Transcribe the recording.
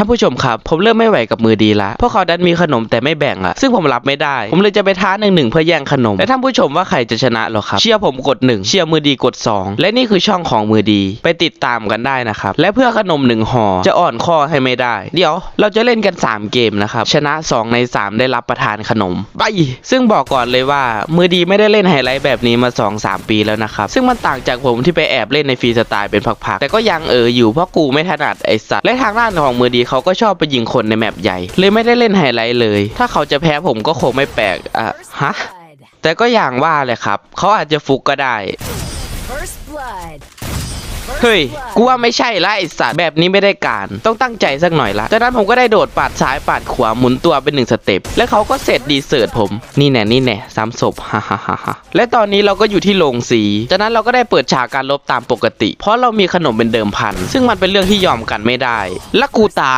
ท่านผู้ชมครับ ผมเริ่มไม่ไหวกับมือดีละเพราะเขาดันมีขนมแต่ไม่แบ่งอะซึ่งผมรับไม่ได้ ผมเลยจะไปท้าหนึ่งหนึ่งเพื่อแย่งขนมและท่านผู้ชมว่าใครจะชนะหรอครับ เชียร์ผมกดหนึ่งเชียร์มือดีกดสองและนี่คือช่องของมือดี ไปติดตามกันได้นะครับ และเพื่อขนมหนึ่งห่อจะอ่อนข้อให้ไม่ได้ เดี๋ยว เราจะเล่นกัน 3 เกมนะครับ ชนะ 2 ใน 3 ได้รับประทานขนม ไป ซึ่งบอกก่อนเลยว่า มือดีไม่ได้เล่นไฮไลท์แบบนี้มา 2-3 ปีแล้วนะครับ ซึ่งมันต่างจากผมที่ไปแอบเล่นในฟรีสไตล์เป็นพักๆ แต่ก็ยังเอออยู่เพราะกูไม่ถนัดไอสัตว์ และทางด้านของมือดีเขาก็ชอบไปยิงคนในแมปใหญ่ เลยไม่ได้เล่นไฮไลท์เลย ถ้าเขาจะแพ้ผมก็คงไม่แปลกอะฮะแต่ก็อย่างว่าแหละครับ เขาอาจจะฟุกก็ได้ เฮ้ย กูว่าไม่ใช่ละไอสัตว์แบบนี้ไม่ได้การ ต้องตั้งใจสักหน่อยละจากนั้นผมก็ได้โดดปาดซ้ายปาดขวาหมุนตัวเป็นหนึ่งสเต็ป และเขาก็เสร็จดีเสิร์ตผม นี่แน่นี่แน่ซ้ำศพฮ่าฮ่าฮ่าฮ่าและตอนนี้เราก็อยู่ที่โรงสี จากนั้นเราก็ได้เปิดฉากการลบตามปกติ เพราะเรามีขนมเป็นเดิมพัน ซึ่งมันเป็นเรื่องที่ยอมกันไม่ได้ และกูตาย